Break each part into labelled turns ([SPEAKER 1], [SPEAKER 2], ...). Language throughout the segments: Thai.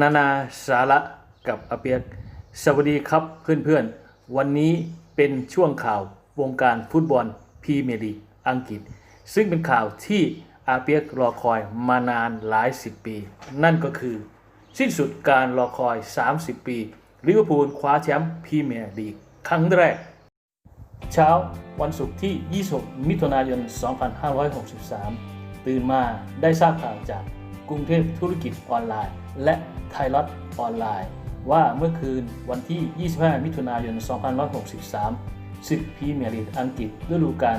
[SPEAKER 1] นานาสาระกับอาเปียก สวัสดีครับเพื่อนๆ วันนี้เป็นช่วงข่าววงการฟุตบอลพรีเมียร์ลีกอังกฤษ ซึ่งเป็นข่าวที่อาเปียกรอคอยมานานหลายสิบปี นั่นก็คือ สิ้นสุดการรอคอย 30 ปีลิเวอร์พูลคว้าแชมป์พรีเมียร์ลีกครั้งแรก เช้าวันศุกร์ที่ 26 มิถุนายน 2563 ตื่นมาได้ทราบข่าวจาก กรุงเทพธุรกิจออนไลน์ และไทยรัฐออนไลน์ ว่าเมื่อคืนวันที่ 25 มิถุนายน 2563ศึกพรีเมียร์ลีกอังกฤษฤดูกาล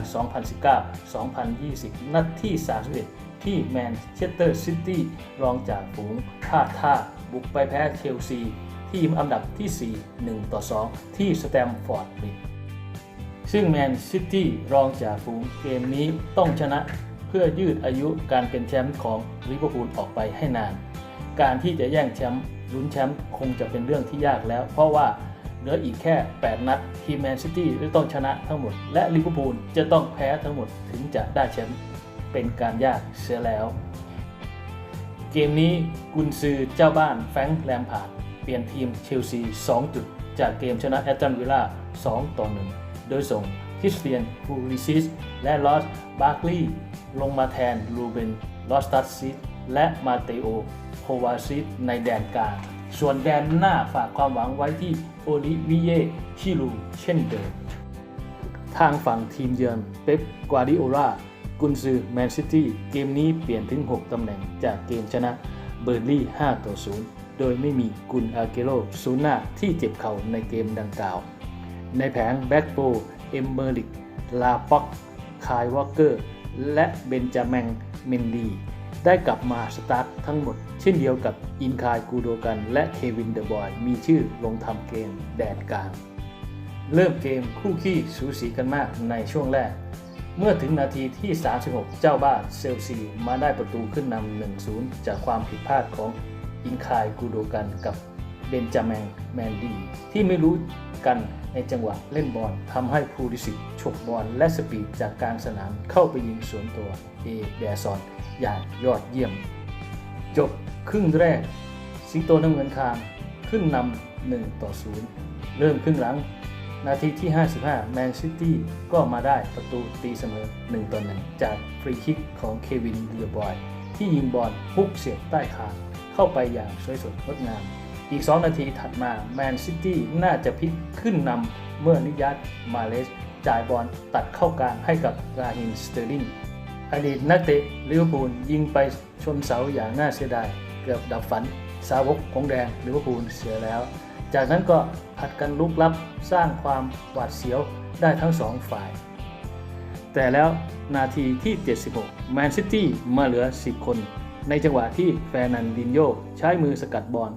[SPEAKER 1] 2019-2020 นัดที่ 31 ที่แมนเชสเตอร์ซิตี้รองจากฝูงพลาท่า บุกไปแพ้เชลซี ทีมอันดับที่ 4 1 ต่อ 2 ที่สแตมฟอร์ดบริดซึ่งแมนซิตี้รองจากฝูงเกมนี้ต้องชนะ พื่อยืดอายุการเป็นแชมป์ของลิเวอร์พูลออกไปให้นาน การที่จะแย่งแชมป์ลุ้นแชมป์คงจะเป็นเรื่องที่ยากแล้ว เพราะว่าเหลืออีกแค่ 8 นัดทีมแมนซิตี้จะต้องชนะทั้งหมด และลิเวอร์พูลจะต้องแพ้ทั้งหมดถึงจะได้แชมป์เป็นการยากเสียแล้ว เกมนี้กุนซือเจ้าบ้านแฟรงค์แลมพาร์ดเปลี่ยนทีมเชลซี 2 จุด จากเกมชนะแอตตันวิลล่า 2 ต่อ 1 โดยส่ง ริสเตียนฟูริซิสและลอสบาร์คลีย์ลงมาแทนลูเบนลอสตัสซิสและมาเตโอโควาซิสในแดนกลางส่วนแดนหน้าฝากความหวังไว้ที่โอลิวิเยชิลูเช่นเดิม ทางฝั่งทีมเยือนเป๊ปกวาดิโอลากุนซือแมนซิตี้เกมนี้เปลี่ยนถึง 6 ตำแหน่งจากเกมชนะเบอร์ลี่ 5 ต่อ 0 โดยไม่มีกุนอาเกโรซูน่าที่เจ็บเข่าในเกมดังกล่าว ในแผงแบ็กโป เอมเบอริก ลาป็อกคายวอเกอร์ และเบนจาแมงเมนดี ได้กลับมาสตาร์ททั้งหมด เช่นเดียวกับอินคายกูโดกัน และเควินเดอะบอย มีชื่อลงทำเกมแดนกลาง เริ่มเกมคู่ขี้สูสีกันมากในช่วงแรก เมื่อถึงนาทีที่ 36 เจ้าบ้านเซลซีมาได้ประตูขึ้นนำ 1-0 จากความผิดพลาดของอินคายกูโดกันกับเบนจาแมงแมนดี ที่ไม่รู้กัน ในจังหวะเล่นบอลทำให้พูดิสิกฉกบอลและสปีดจากกลางสนามเข้าไปยิงสวนตัวเอแดซอนอย่างยอดเยี่ยม จบครึ่งแรก สิงโตน้ำเงินคางขึ้นนำ1ต่อ 0 เริ่มครึ่งหลัง นาทีที่ 55 แมนซิตี้ก็มาได้ประตูตีเสมอ 1 ต่อ 1 จากฟรีคิกของเควินเดียบอย ที่ยิงบอลฮุกเสียบใต้คางเข้าไปอย่างสวยสดงดงาม อีก 2 นาทีถัดมาแมนซิตี้น่าจะพลิกขึ้นนำเมื่อนิยัตมาเลสจ่ายบอลตัดเข้ากลางให้กับราฮิมสเตอร์ลิงอดีตนักเตะลิเวอร์พูลยิงไปชนเสาอย่างน่าเสียดาย เกือบดับฝันสาวกของแดงลิเวอร์พูลเสียแล้ว จากนั้นก็ผัดกันลุกลับสร้างความหวาดเสียวได้ทั้งสองฝ่าย แต่แล้วนาทีที่ 76 แมนซิตี้มาเหลือ 10 คน ในจังหวะที่แฟร์นันดินโยใช้มือสกัดบอล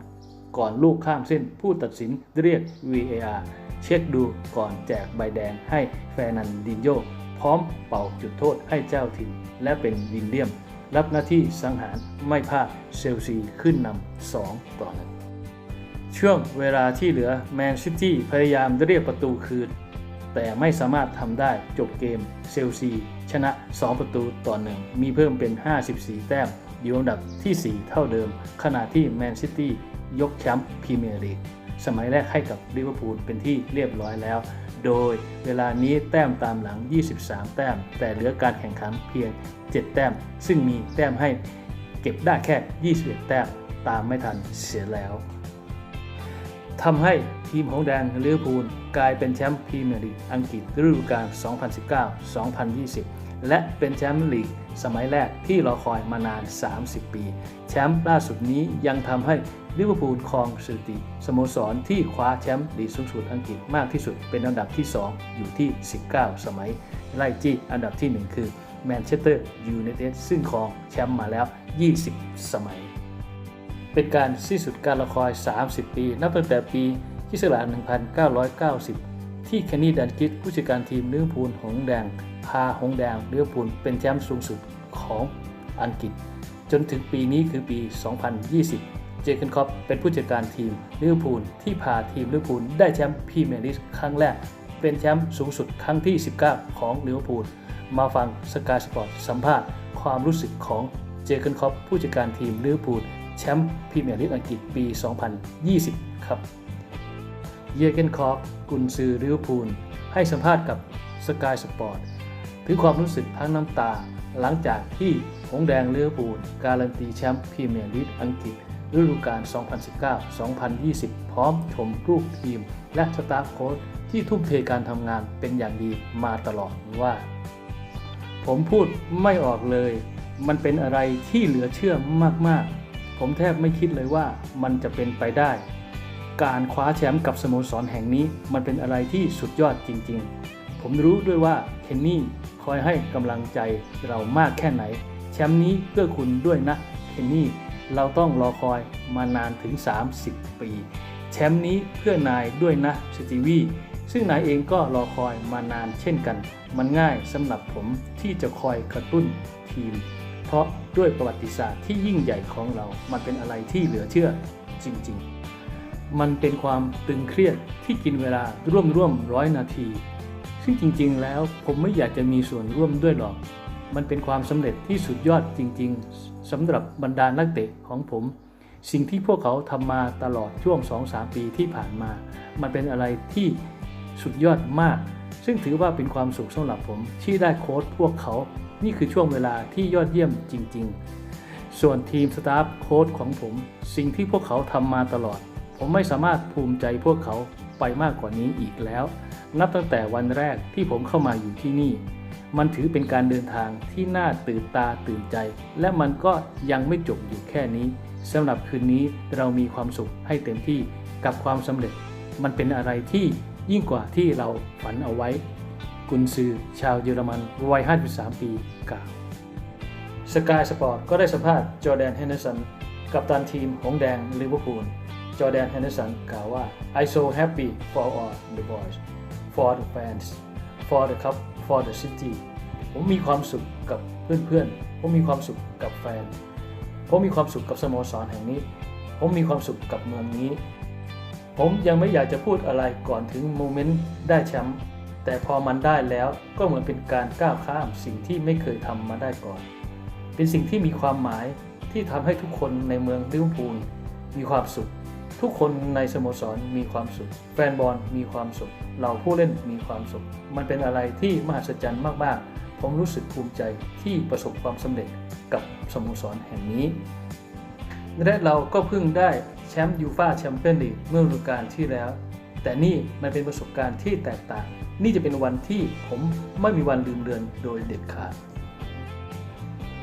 [SPEAKER 1] ก่อนลูกข้ามเส้นผู้ตัดสินเรียก VAR เช็คดูก่อนแจกใบแดงให้แฟรนันดินโยพร้อมเป่าจุดโทษให้เจ้าถิ่นและเป็นวินเลียม รับหน้าที่สังหารไม่พลาดเชลซีขึ้นนำ2ต่อ1ช่วงเวลาที่เหลือแมนซิตี้พยายามเรียกประตูคืน แต่ไม่สามารถทำได้จบเกมเชลซีชนะ 2 ประตูต่อหนึ่งมีเพิ่มเป็น 54 แต้มอยู่อันดับที่ 4 เท่าเดิม ขณะที่แมนซิตี้ ยกแชมป์พรีเมียร์ลีกสมัยแรกให้กับลิเวอร์พูลเป็นที่เรียบร้อยแล้ว โดยเวลานี้แต้มตามหลัง 23 แต้ม แต่เหลือการแข่งขันเพียง 7 แต้ม ซึ่งมีแต้มให้เก็บได้แค่ 21 แต้ม ตามไม่ทันเสียแล้วทำให้ทีมของแดงลิเวอร์พูลกลายเป็นแชมป์พรีเมียร์ลีกอังกฤษฤดูกาล 2019-2020 และเป็นแชมป์ลีกสมัยแรกที่รอคอยมานาน 30 ปี แชมป์ล่าสุดนี้ยังทำให้ ลิเวอร์พูลครองสถิติสโมสรที่คว้าแชมป์ลีกสูงสุดอังกฤษมากที่สุดเป็นอันดับที่ 2 อยู่ที่ 19 สมัย ไล่จี้อันดับที่ 1 คือแมนเชสเตอร์ยูไนเต็ดซึ่งครองแชมป์มาแล้ว 20 สมัย เป็นการสิ้นสุดการละคร30 ปี นับตั้งแต่ปีคิสตศักรา1990 ที่แคนนี่ดันกิสผู้จัดการทีมลิเวอพูลหงสแดง พาหงสแดงลิเวอพูลเป็นแชมป์สูงสุดของอังกฤษ จนถึงปีนี้คือปี 2020 เจเกนคอปเป็นผู้จัดการทีมลิเวอร์พูลที่พาทีมลิเวอร์พูลได้แชมป์พรีเมียร์ลีกครั้งแรก เป็นแชมป์สูงสุดครั้งที่ 19 ของลิเวอร์พูลมาฟังสกายสปอร์ตสัมภาษณ์ความรู้สึกของเจเกนคอปผู้จัดการทีมลิเวอร์พูลแชมป์พรีเมียร์ลีกอังกฤษปี 2020 ครับเยเกนคอร์กกุนซือริวพูลให้สัมภาษณ์กับสกายสปอร์ตถึงความรู้สึกทั้งน้ำตา หลังจากที่หงแดงลิเวอร์พูลการันตีแชมป์พรีเมียร์ลีกอังกฤษ ฤดูกาล 2019-2020 พร้อมชมลูกทีม และสตาฟโค้ชที่ทุ่มเทการทำงานเป็นอย่างดีมาตลอดว่า ผมพูดไม่ออกเลย มันเป็นอะไรที่เหลือเชื่อมากๆ ผมแทบไม่คิดเลยว่ามันจะเป็นไปได้ การคว้าแชมป์กับสโมสรแห่งนี้มันเป็นอะไรที่สุดยอดจริง ๆ ผมรู้ด้วยว่าเคนนี่คอยให้กำลังใจเรามากแค่ไหน แชมป์นี้เพื่อคุณด้วยนะเคนนี่ เราต้องรอคอยมานานถึง 30 ปี แชมป์นี้เพื่อนายด้วยนะสตีวีซึ่งนายเองก็รอคอยมานานเช่นกัน มันง่ายสำหรับผมที่จะคอยกระตุ้นทีม เพราะด้วยประวัติศาสตร์ที่ยิ่งใหญ่ของเรา มันเป็นอะไรที่เหลือเชื่อจริง ๆ มันเป็นความตึงเครียดที่กินเวลาร่วมร่วมร้อยนาที ซึ่งจริง ๆ แล้วผมไม่อยากจะมีส่วนร่วมด้วยหรอก มันเป็นความสำเร็จที่สุดยอดจริง ๆ สำหรับบรรดานักเตะของผม สิ่งที่พวกเขาทำมาตลอดช่วง 2-3 ปีที่ผ่านมา มันเป็นอะไรที่สุดยอดมาก ซึ่งถือว่าเป็นความสุขสำหรับผม ที่ได้โค้ชพวกเขา นี่คือช่วงเวลาที่ยอดเยี่ยมจริง ๆ ส่วนทีมสตาฟโค้ชของผม สิ่งที่พวกเขาทำมาตลอด ผมไม่สามารถภูมิใจพวกเขาไปมากกว่านี้อีกแล้ว นับตั้งแต่วันแรกที่ผมเข้ามาอยู่ที่นี่ มันถือเป็นการเดินทางที่น่าตื่นตาตื่นใจ และมันก็ยังไม่จบอยู่แค่นี้สำหรับคืนนี้เรามีความสุขให้เต็มที่กับความสำเร็จ มันเป็นอะไรที่ยิ่งกว่าที่เราฝันเอาไว้ กุนซือชาวเยอรมันวัย 53 ปีกล่าวสกายสปอร์ตก็ได้สัมภาษณ์จอแดนเฮนเดอร์สันกัปตันทีมหงส์แดงลิเวอร์พูลจอแดนเฮนเดอร์สันกล่าวว่า I so happy for all the boys for the fans for the cup for the city ผมมีความสุขกับเพื่อนๆ ผมมีความสุขกับแฟน ผมมีความสุขกับสโมสรแห่งนี้ ผมมีความสุขกับเมืองนี้ ผมยังไม่อยากจะพูดอะไรก่อนถึงโมเมนต์ได้แชมป์ แต่พอมันได้แล้วก็เหมือนเป็นการก้าวข้ามสิ่งที่ไม่เคยทำมาได้ก่อน เป็นสิ่งที่มีความหมายที่ทำให้ทุกคนในเมืองลิเวอร์พูลมีความสุข ทุกคนในสโมสรมีความสุข แฟนบอลมีความสุข เราผู้เล่นมีความสุข มันเป็นอะไรที่มหัศจรรย์มากๆ ผมรู้สึกภูมิใจที่ประสบความสำเร็จกับสโมสรแห่งนี้ และเราก็เพิ่งได้แชมป์ยูฟาแชมเปี้ยนลีกเมื่อฤดูกาลที่แล้ว แต่นี่มันเป็นประสบการณ์ที่แตกต่าง นี่จะเป็นวันที่ผมไม่มีวันลืมเลือนโดยเด็ดขาด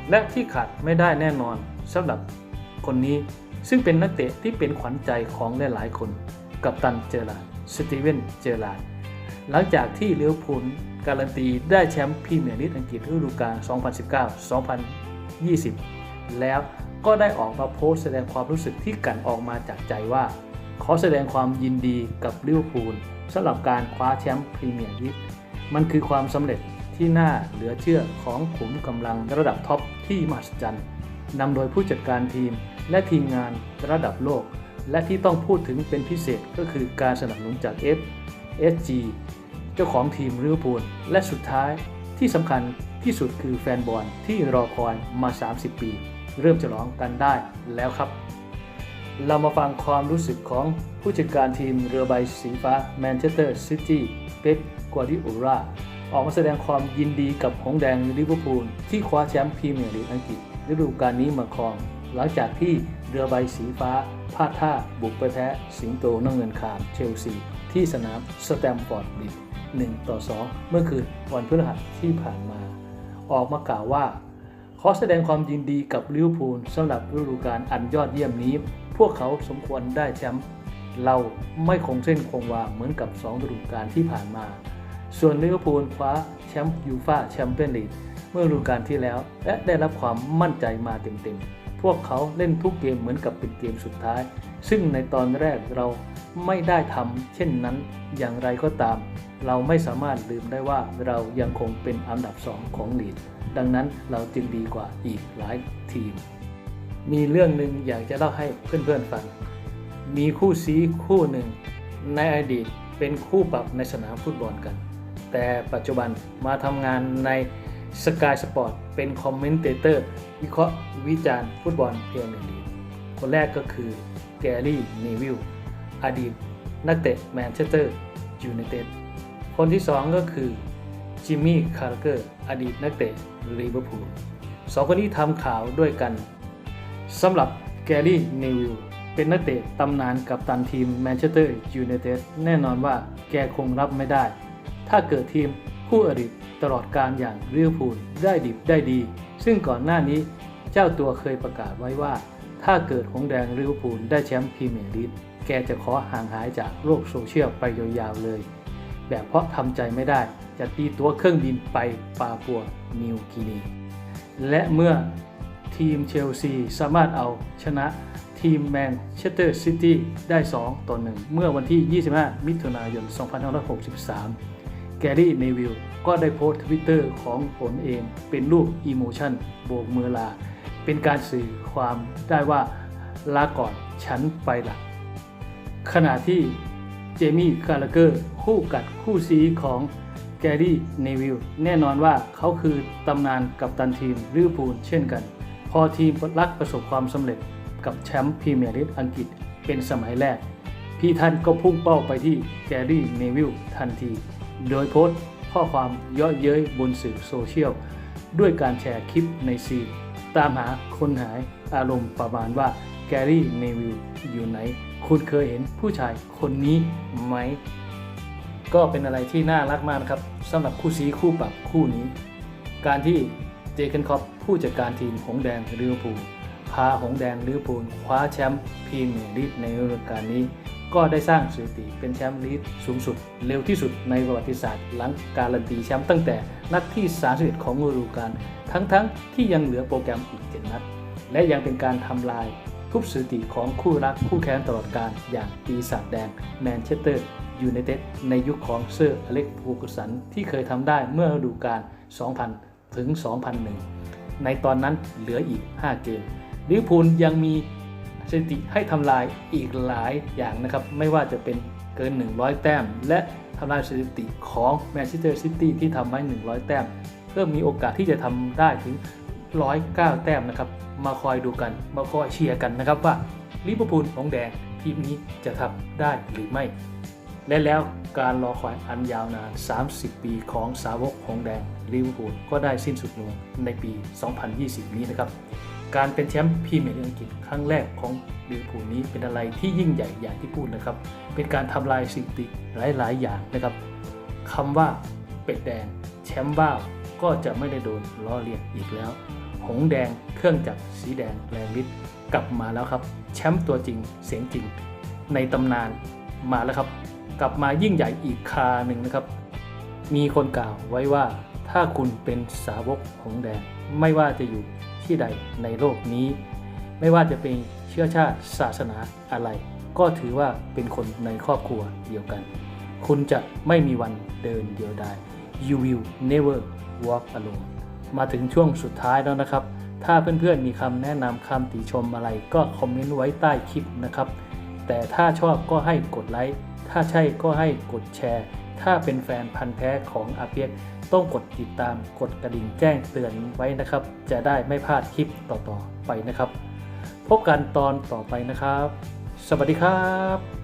[SPEAKER 1] และที่ขาดไม่ได้แน่นอนสำหรับคนนี้ ซึ่งเป็นนักเตะที่เป็นขวัญใจของหลายๆคน กับตันเจอราร์ดสตีเวนเจอราร์ดหลังจากที่เลิเวอร์พูลการันตีได้แชมป์พรีเมียร์ลีกอังกฤษฤดูกาล 2019-2020 แล้วก็ได้ออกมาโพสต์แสดงความรู้สึกที่กันออกมาจากใจว่า ขอแสดงความยินดีกับลิเวอร์พูลสำหรับการคว้าแชมป์พรีเมียร์ลีกมันคือความสำเร็จที่น่าเหลือเชื่อของขุมกำลังระดับท็อปที่มหัศจรรย์นำโดยผู้จัดการทีม และทีมงานระดับโลก และที่ต้องพูดถึงเป็นพิเศษก็คือการสนับสนุนจาก F SG เจ้าของทีมลิเวอร์พูลและสุดท้ายที่สำคัญที่สุดคือแฟนบอลที่รอคอยมา 30 ปี เริ่มจะร้องกันได้แล้วครับ เรามาฟังความรู้สึกของผู้จัดการทีมเรือใบสีฟ้าแมนเชสเตอร์ซิตี้เป๊ปกัวดิโอราออกมาแสดงความยินดีกับหงแดงลิเวอร์พูลที่คว้าแชมป์พรีเมียร์ลีกอังกฤษฤดูกาลนี้มาครอง หลังจากที่เรือใบสีฟ้าพลาดท่าบุกไปแพ้สิงโตน้ำเงินขามเชลซีที่สนามสแตมฟอร์ดบิด1ต่อ 2 เมื่อคืนวันพฤหัสที่ผ่านมา ออกมากล่าวว่า ขอแสดงความยินดีกับลิเวอร์พูลสำหรับฤดูกาลอันยอดเยี่ยมนี้ พวกเขาสมควรได้แชมป์เราไม่คงเส้นคงวาเหมือนกับ2ฤดูกาลที่ผ่านมา ส่วนลิเวอร์พูลคว้าแชมป์ยูฟาแชมเปี้ยนลีกเมื่อฤดูกาลที่แล้ว และได้รับความมั่นใจมาเต็มๆ พวกเขาเล่นทุกเกมเหมือนกับเป็นเกมสุดท้าย ซึ่งในตอนแรกเราไม่ได้ทำเช่นนั้นอย่างไรก็ตาม เราไม่สามารถลืมได้ว่าเรายังคงเป็นอันดับ2ของลีกดังนั้นเราจึงดีกว่าอีกหลายทีม มีเรื่องหนึ่งอยากจะเล่าให้เพื่อนๆฟัง มีคู่ซีคู่หนึ่ง ในอดีตเป็นคู่ปรับในสนามฟุตบอลกัน แต่ปัจจุบันมาทำงานใน สกายสปอร์ตเป็นคอมเมนเตเตอร์วิเคราะห์วิจารณ์ฟุตบอลเพียงหนึ่งลีกคคนแรกก็คือแกรี่เนวิลอดีต นักเตะแมนเชสเตอร์ยูไนเต็ดคนที่ 2 ก็คือจิมมี่คาร์เกอร์อดีตนักเตะลิเวอร์พูลสองคนนี้ทำข่าวด้วยกันสำหรับแกรี่เนวิลเป็นนักเตะตำนานกับตันทีมแมนเชสเตอร์ยูไนเต็ดแน่นอนว่าแกคงรับไม่ได้ ถ้าเกิดทีมคู่อริ ตลอดการอย่างลิเวอร์พูลได้ดิบได้ดี ซึ่งก่อนหน้านี้เจ้าตัวเคยประกาศไว้ว่า ถ้าเกิดหงแดงลิเวอร์พูลได้แชมป์พรีเมียร์ลีกแกจะขอห่างหายจากโลกโซเชียลไปยาวๆเลย แบบเพราะทำใจไม่ได้จะตีตัวเครื่องบินไปปาปัวนิวกินี และเมื่อทีมเชลซีสามารถเอาชนะทีมแมนเชสเตอร์ซิตี้ได้ 2 ต่อ 1 เมื่อวันที่ 25 มิถุนายน 2563 แกรี่เนวิลก็ได้โพสต์ทวิตเตอร์ของผลเองเป็นรูปอีโมชันโบกมือลา เป็นการสื่อความได้ว่าลาก่อนฉันไปละขณะที่เจมี่คาร์เกอร์คู่กัดคู่ซีของแกรี่เนวิลแน่นอนว่าเขาคือตำนานกับตันทีมลิเวอร์พูลเช่นกัน พอทีมรักประสบความสำเร็จกับแชมป์พรีเมียร์ลีกอังกฤษเป็นสมัยแรก พี่ท่านก็พุ่งเป้าไปที่แกรี่เนวิลทันที โดยโพสต์ข้อความเย่อเย้ยบนสื่อโซเชียล ด้วยการแชร์คลิปในซีตามหาคนหายอารมณ์ประมาณว่าแกรี่เนวิลอยู่ไหน คุณเคยเห็นผู้ชายคนนี้ไหม ก็เป็นอะไรที่น่ารักมากนะครับสำหรับคู่ซีคู่ปรับคู่นี้ การที่เจเคนคอปผู้จัดการทีมหงแดงลิเวอร์พูล พาหงแดงลิเวอร์พูลคว้าแชมป์พรีเมียร์ลีกในฤดูกาลนี้ ก็ได้สร้างสถิติเป็นแชมป์ลีกสูงสุด เร็วที่สุดในประวัติศาสตร์ หลังการันตีแชมป์ตั้งแต่นัดที่ 31 ของฤดูกาลทั้งๆที่ยังเหลือโปรแกรมอีก7นัด และยังเป็นการทำลายทุบสถิติของคู่รักคู่แค้นตลอดการอย่างปีศาจแดงแมนเชสเตอร์ยูไนเต็ดในยุคของเซอร์อเล็กฟูกุสันที่เคยทำได้เมื่อฤดูกาล 2000 ถึง 2001 ในตอนนั้นเหลืออีก 5 เกม ลิเวอร์พูลยังมีสถิติให้ทำลายอีกหลายอย่างนะครับ ไม่ว่าจะเป็นเกิน 100 แต้ม และทำลายสถิติของแมนเชสเตอร์ซิตี้ที่ทำไว้100 แต้มเพิ่มมีโอกาสที่จะทำได้ถึง 109 แต้มนะครับ มาคอยดูกัน มาคอยเชียร์กันนะครับว่าลิเวอร์พูลของแดงทีมนี้จะทำได้หรือไม่ และแล้วการรอคอยอันยาวนาน 30 ปีของสาวกของแดงลิเวอร์พูลก็ได้สิ้นสุดลงในปี 2020 นี้นะครับ การเป็นแชมป์พรีเมียร์ลีกอังกฤษครั้งแรกของลิเวอร์พูลนี้เป็นอะไรที่ยิ่งใหญ่อย่างที่พูดนะครับ เป็นการทำลายสถิติหลาย ๆ อย่างนะครับคำว่าเป็ดแดงแชมป์บ้าวก็จะไม่ได้โดนล้อเลียนอีกแล้ว หงแดงเครื่องจักรสีแดงแรงฤทธิ์กลับมาแล้วครับ แชมป์ตัวจริงเสียงจริง ในตำนานมาแล้วครับ กลับมายิ่งใหญ่อีกคาหนึ่งนะครับ มีคนกล่าวไว้ว่าถ้าคุณเป็นสาวกหงแดงไม่ว่าจะอยู่ ที่ใดในโลกนี้ ไม่ว่าจะเป็นเชื้อชาติศาสนาอะไร ก็ถือว่าเป็นคนในครอบครัวเดียวกัน คุณจะไม่มีวันเดินเดียวดาย you will never walk alone มาถึงช่วงสุดท้ายแล้วนะครับ ถ้าเพื่อนๆมีคำแนะนำคำติชมอะไรก็คอมเมนต์ไว้ใต้คลิปนะครับ แต่ถ้าชอบก็ให้กดไลค์ ถ้าใช่ก็ให้กดแชร์ ถ้าเป็นแฟนพันธ์แท้ของอาเปียก ต้องกดติดตามกดกระดิ่งแจ้งเตือนไว้นะครับ จะได้ไม่พลาดคลิปต่อๆไปนะครับ พบกันตอนต่อไปนะครับ สวัสดีครับ